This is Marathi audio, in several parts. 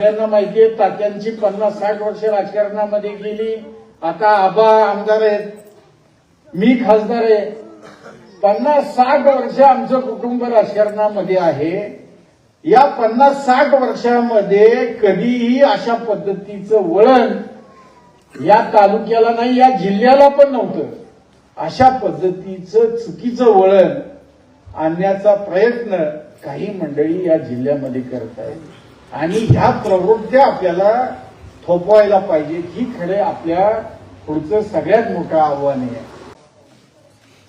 त्यांना माहितीये तात्यांची पन्नास साठ वर्ष राजकारणामध्ये गेली. आता आबा आमदार आहेत मी खासदार आहे. पन्नास साठ वर्ष आमचं कुटुंब राजकारणामध्ये आहे. या पन्नास साठ वर्षामध्ये कधीही अशा पद्धतीचं वळण या तालुक्याला नाही या जिल्ह्याला पण नव्हतं. अशा पद्धतीचं चुकीचं वळण आणण्याचा प्रयत्न काही मंडळी या जिल्ह्यामध्ये करत आहेत आणि ह्या प्रवृत्त्या आपल्याला थोपवायला पाहिजे. ही खरे आपल्या पुढचं सगळ्यात मोठं आव्हान आहे.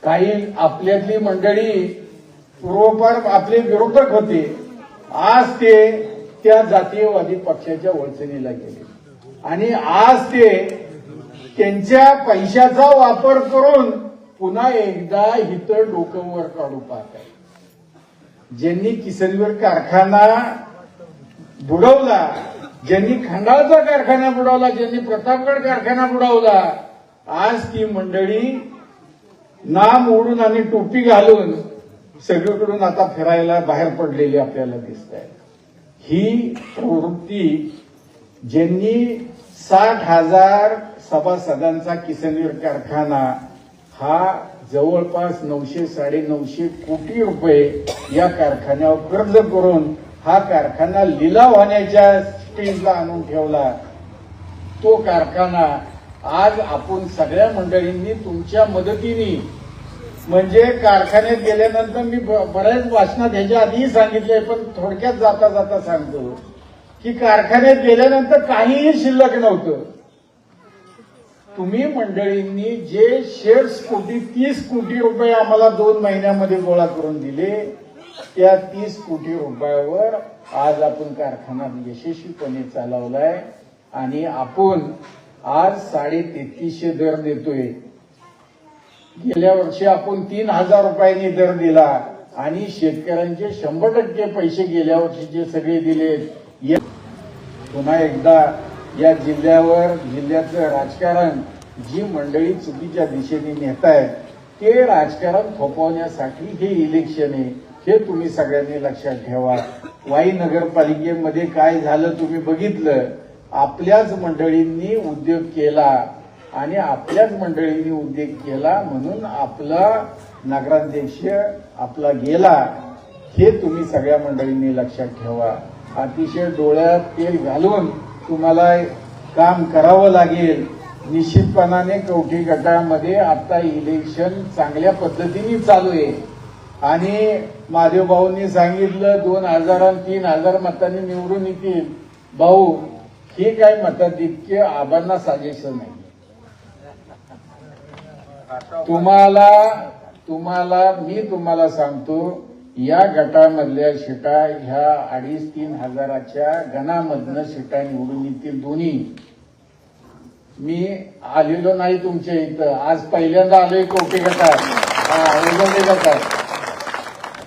काही आपल्यातली मंडळी पूर्वपार आपले विरोधक होते. आज ते त्या जातीयवादी पक्षाच्या वळचणीला गेले. आणि आज ते त्यांच्या पैशाचा वापर करून पुन्हा एकदा हिथं डोकं वर काढू पाहत ज्यांनी किसनवीर कारखाना बुडवला. ज्यांनी खंडाळचा कारखाना बुडवला ज्यांनी प्रतापगड कारखाना बुडवला आज ती मंडळी नाम ओढून आणि टोपी घालून सगळीकडून आता फिरायला बाहेर पडलेली आपल्याला दिसत आहे ही प्रवृत्ती ज्यांनी साठ हजार सभासदांचा किसनवीर कारखाना हा जवळपास नऊशे साडेनऊशे कोटी रुपये या कारखान्यावर कर्ज करून हा कारखाना लिलाव होण्याच्या स्टेजला आणून ठेवला. तो कारखाना आज आपण सगळ्या मंडळींनी तुमच्या मदतीने म्हणजे कारखान्यात गेल्यानंतर मी बऱ्याच भाषणात ह्याच्या आधीही सांगितलंय पण थोडक्यात जाता जाता सांगतो की कारखान्यात गेल्यानंतर काहीही शिल्लक नव्हतं. तुम्ही मंडळींनी जे शेअर्स कोटी तीस कोटी रुपये आम्हाला दोन महिन्यामध्ये गोळा करून दिले त्या तीस कोटी रुपयावर आज आपण कारखाना यशस्वीपणे चालवलाय आणि आपण आज साडे तेहतीसशे दर देतोय. गेल्या वर्षी आपण तीन हजार रुपयांनी दर दिला आणि शेतकऱ्यांचे शंभर टक्के पैसे गेल्या वर्षीचे सगळे दिले पुन्हा एकदा या जिल्ह्यावर जिल्ह्याचं राजकारण जी मंडळी चुकीच्या दिशेने नेत आहेत ते राजकारण थोपवण्यासाठी हे इलेक्शन आहे. हे तुम्ही सगळ्यांनी लक्षात ठेवा. वाई नगरपालिकेमध्ये काय झालं तुम्ही बघितलं? आपल्याच मंडळींनी उद्योग केला आणि आपल्याच मंडळींनी उद्योग केला म्हणून आपला नगराध्यक्ष आपला गेला. हे तुम्ही सगळ्या मंडळींनी लक्षात ठेवा. अतिशय डोळ्यात तेल घालून तुम्हाला काम करावं लागेल. निश्चितपणाने कवठी गटामध्ये आता इलेक्शन चांगल्या पद्धतीने चालू आहे. आणि महादेव भाऊंनी सांगितलं दोन हजार आणि तीन हजार मतांनी निवडून येतील. भाऊ हे काय मताधिक्य आबांना सजेशन नाही तुम्हाला तुम्हाला मी तुम्हाला सांगतो या गटामधल्या शिटा ह्या अडीच तीन हजाराच्या गणामधनं शिटा निवडून येतील दोन्ही. मी आलेलो नाही तुमच्या इथं. आज पहिल्यांदा आलोय कोटी गटात. हा, नाही गटात.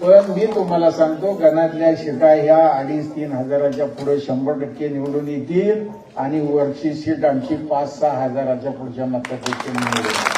पण मी तुम्हाला सांगतो गणातल्या शिटा ह्या अडीच तीन हजाराच्या पुढे शंभर टक्के निवडून येतील आणि वरची सीट आमची पाच सहा हजाराच्या पुढच्या मतापेक्षा निवडून येईल.